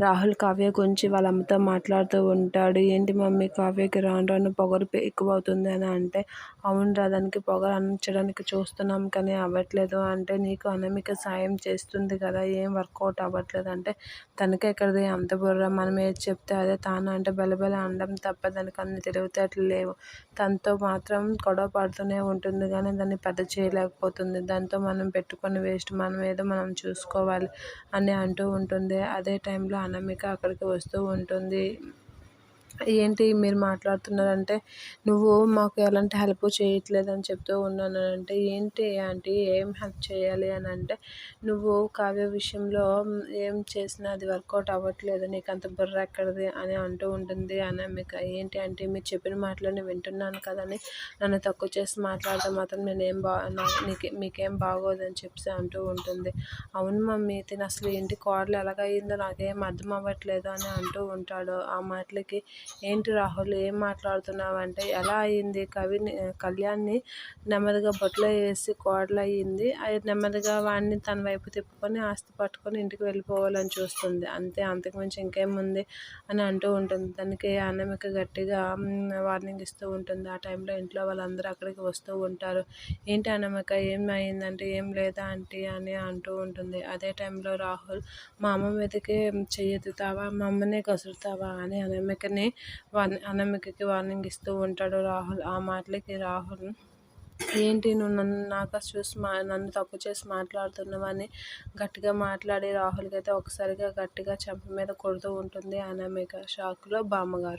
రాహుల్ కావ్య గురించి వాళ్ళ అమ్మతో మాట్లాడుతూ ఉంటాడు. ఏంటి మమ్మీ కావ్యకి రాను రాను పొగరు ఎక్కువ అవుతుంది అని అంటే అవును రా దానికి పొగరు అనించడానికి చూస్తున్నాం కానీ అవ్వట్లేదు అంటే నీకు అనమిక సాయం చేస్తుంది కదా ఏం వర్కౌట్ అవ్వట్లేదు అంటే తనకి ఎక్కడిది? అంత బుర్ర. మనం ఏది చెప్తే అదే తాను అంటే బెలబెల అనడం తప్ప దానికి అన్ని తెలివితేటలు లేవు. తనతో మాత్రం గొడవ పడుతూనే ఉంటుంది కానీ దాన్ని పెద్ద చేయలేకపోతుంది. దాంతో మనం పెట్టుకొని వేస్ట్ మనం ఏదో మనం చూసుకోవాలి అని అంటూ ఉంటుంది. అదే టైంలో అనామిక అక్కడికి వస్తూ ఉంటుంది. ఏంటి మీరు మాట్లాడుతున్నారంటే నువ్వు మాకు ఎలాంటి హెల్ప్ చేయట్లేదు అని చెప్తూ ఉన్నాను అంటే ఏంటి ఆంటీ ఏం హెల్ప్ చేయాలి? అని అంటే నువ్వు కావ్య విషయంలో ఏం చేసినా అది వర్కౌట్ అవ్వట్లేదు నీకు అంత బుర్ర ఎక్కడిది? అని అంటూ ఉంటుంది. అనామిక ఏంటి అంటే మీరు చెప్పిన మాటలని వింటున్నాను కదని నన్ను తక్కువ చేసి మాట్లాడటం మాత్రం నేనేం బా నీకు మీకేం బాగోదని చెప్పి అంటూ ఉంటుంది. అవును మమ్మీ తిని అసలు ఏంటి కోడలు ఎలాగైందో నాకేం అర్థం అవ్వట్లేదు అని అంటూ ఉంటాడు. ఆ మాటలకి ఏంటి రాహుల్ ఏం మాట్లాడుతున్నావు అంటే ఎలా అయింది కవిని కళ్యాణ్ని నెమ్మదిగా బొట్లో వేసి కోడలు అయ్యింది అది నెమ్మదిగా వాడిని తన వైపు తిప్పుకొని ఆస్తి పట్టుకొని ఇంటికి వెళ్ళిపోవాలని చూస్తుంది. అంతే అంతకుమించి ఇంకేముంది అని అంటూ ఉంటుంది. దానికి అన్నమిక గట్టిగా వార్నింగ్ ఇస్తూ ఉంటుంది. ఆ టైంలో ఇంట్లో వాళ్ళందరూ అక్కడికి వస్తూ ఉంటారు. ఏంటి అన్నమిక ఏం అయిందంటే ఏం లేదా ఆంటీ అని అంటూ ఉంటుంది. అదే టైంలో రాహుల్ మా అమ్మ మీదకి చెయ్యెత్తుతావా? మా అమ్మనే కసురుతావా? అని అన్నమికని అనామికకి వార్నింగ్ ఇస్తూ ఉంటాడు రాహుల్. ఆ మాటలకి రాహుల్ ఏంటి నువ్వు నన్ను నాకు చూసి మా నన్ను తప్పు చేసి మాట్లాడుతున్నావని గట్టిగా మాట్లాడి రాహుల్కి అయితే ఒకసారిగా గట్టిగా చెంప మీద కొడుతూ ఉంటుంది అనామిక షాక్లో బామ్మగారు.